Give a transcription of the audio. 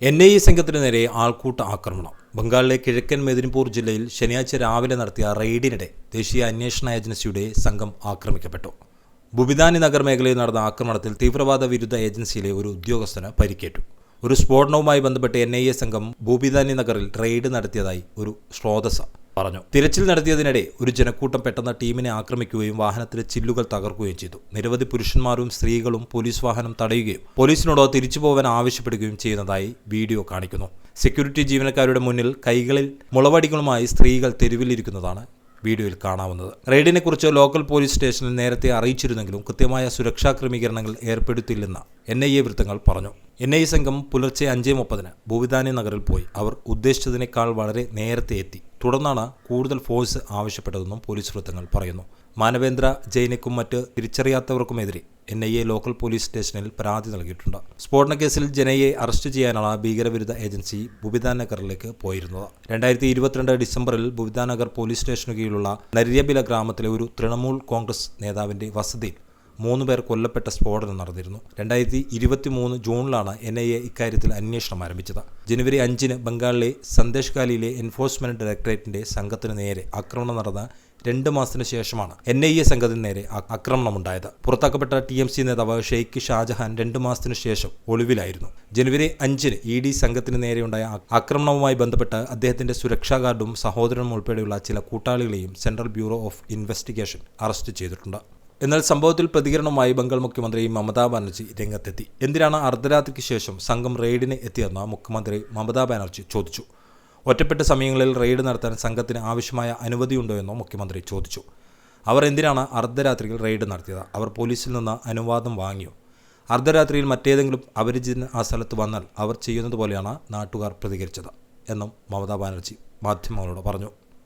N I A സംഘത്തിനു നേരെ ആൾക്കൂട്ട ആക്രമണം. ബംഗാളിലെ കിഴക്കൻ മെദിനിപൂർ ജില്ലയിൽ ശനിയാഴ്ച രാവിലെ നടത്തിയ റെയ്ഡിനിടെ ദേശീയ അന്വേഷണ ഏജൻസിയുടെ സംഘം ആക്രമിക്കപ്പെട്ടു. ബുബിദാനി നഗർ മേഖലയിൽ നടന്ന ആക്രമണത്തിൽ തീവ്രവാദ വിരുദ്ധ ഏജൻസിയിലെ ഒരു ഉദ്യോഗസ്ഥന് പരിക്കേറ്റു. ഒരു സ്ഫോടനവുമായി ബന്ധപ്പെട്ട് എൻ ഐ എ സംഘം ബുബിദാനി നഗറിൽ റെയ്ഡ് നടത്തിയതായി ഒരു സ്രോതസ് പറഞ്ഞു. തിരച്ചിൽ നടത്തിയതിനിടെ ഒരു ജനക്കൂട്ടം പെട്ടെന്ന് ടീമിനെ ആക്രമിക്കുകയും വാഹനത്തിലെ ചില്ലുകൾ തകർക്കുകയും ചെയ്തു. നിരവധി പുരുഷന്മാരും സ്ത്രീകളും പോലീസ് വാഹനം തടയുകയും പോലീസിനോട് തിരിച്ചു പോകാൻ ആവശ്യപ്പെടുകയും ചെയ്യുന്നതായി വീഡിയോ കാണിക്കുന്നു. സെക്യൂരിറ്റി ജീവനക്കാരുടെ മുന്നിൽ കൈകളിൽ മുളവടികളുമായി സ്ത്രീകൾ തെരുവിലിരിക്കുന്നതാണ് വീഡിയോയിൽ കാണാവുന്നത്. റെയ്ഡിനെക്കുറിച്ച് ലോക്കൽ പോലീസ് സ്റ്റേഷനിൽ നേരത്തെ അറിയിച്ചിരുന്നെങ്കിലും കൃത്യമായ സുരക്ഷാ ക്രമീകരണങ്ങൾ ഏർപ്പെടുത്തിയില്ലെന്ന് എൻ ഐ എ വൃത്തങ്ങൾ പറഞ്ഞു. എൻ ഐ എ സംഘം പുലർച്ചെ അഞ്ചേ മുപ്പതിന് ഭൂവിധാനി നഗറിൽ പോയി. അവർ ഉദ്ദേശിച്ചതിനേക്കാൾ വളരെ നേരത്തെ എത്തി. തുടർന്നാണ് കൂടുതൽ ഫോഴ്സ് ആവശ്യപ്പെട്ടതെന്നും പോലീസ് വൃത്തങ്ങൾ പറയുന്നു. മാനവേന്ദ്ര ജൈനക്കും മറ്റ് തിരിച്ചറിയാത്തവർക്കുമെതിരെ N I A local police സ്റ്റേഷനിൽ പരാതി നൽകിയിട്ടുണ്ട്. സ്ഫോടന കേസിൽ ജനയെ അറസ്റ്റ് ചെയ്യാനാണ് ഭീകരവിരുദ്ധ ഏജൻസി ബുബിദാൻ നഗറിലേക്ക് പോയിരുന്നത്. രണ്ടായിരത്തി ഇരുപത്തിരണ്ട് ഡിസംബറിൽ ബുബിദാൻ നഗർ പോലീസ് സ്റ്റേഷനു കീഴിലുള്ള നര്യബില ഗ്രാമത്തിലെ ഒരു തൃണമൂൽ കോൺഗ്രസ് നേതാവിന്റെ വസതിയിൽ മൂന്ന് പേർ കൊല്ലപ്പെട്ട സ്ഫോടനം നടന്നിരുന്നു. രണ്ടായിരത്തി ഇരുപത്തി മൂന്ന് ജൂണിലാണ് എൻ ഐ എ ഇക്കാര്യത്തിൽ അന്വേഷണം ആരംഭിച്ചത്. ജനുവരി അഞ്ചിന് ബംഗാളിലെ സന്ദേശ് എൻഫോഴ്സ്മെന്റ് ഡയറക്ടറേറ്റിന്റെ സംഘത്തിന് നേരെ ആക്രമണം നടന്ന രണ്ട് മാസത്തിന് ശേഷമാണ് എൻ ഐ എ സംഘത്തിന് നേരെ ആക്രമണമുണ്ടായത്. പുറത്താക്കപ്പെട്ട ടി എം സി നേതാവ് ഷെയ്ഖ് ഷാജഹാൻ രണ്ട് മാസത്തിനു ശേഷം ഒളിവിലായിരുന്നു. ജനുവരി അഞ്ചിന് ഇ ഡി സംഘത്തിന് നേരെയുണ്ടായ ആക്രമണവുമായി ബന്ധപ്പെട്ട് അദ്ദേഹത്തിന്റെ സുരക്ഷാ ഗാർഡും സഹോദരനും ഉൾപ്പെടെയുള്ള ചില കൂട്ടാളികളെയും central bureau of investigation arrest ചെയ്തിട്ടുണ്ട്. എന്നാൽ സംഭവത്തിൽ പ്രതികരണവുമായി ബംഗാൾ മുഖ്യമന്ത്രി മമതാ ബാനർജി രംഗത്തെത്തി. എന്തിനാണ് അർദ്ധരാത്രിക്ക് ശേഷം സംഘം റെയ്ഡിന് എത്തിയെന്ന് മുഖ്യമന്ത്രി മമതാ ബാനർജി ചോദിച്ചു. ഒറ്റപ്പെട്ട സമയങ്ങളിൽ റെയ്ഡ് നടത്താൻ സംഘത്തിന് ആവശ്യമായ അനുമതിയുണ്ടോ എന്നും മുഖ്യമന്ത്രി ചോദിച്ചു. അവർ എന്തിനാണ് അർദ്ധരാത്രിയിൽ റെയ്ഡ് നടത്തിയത്? അവർ പോലീസിൽ നിന്ന് അനുവാദം വാങ്ങിയോ? അർദ്ധരാത്രിയിൽ മറ്റേതെങ്കിലും അപരിചിതൻ ആ സ്ഥലത്ത് വന്നാൽ അവർ ചെയ്യുന്നത് പോലെയാണ് നാട്ടുകാർ പ്രതികരിച്ചത് എന്നും മമതാ ബാനർജി മാധ്യമങ്ങളോട് പറഞ്ഞു.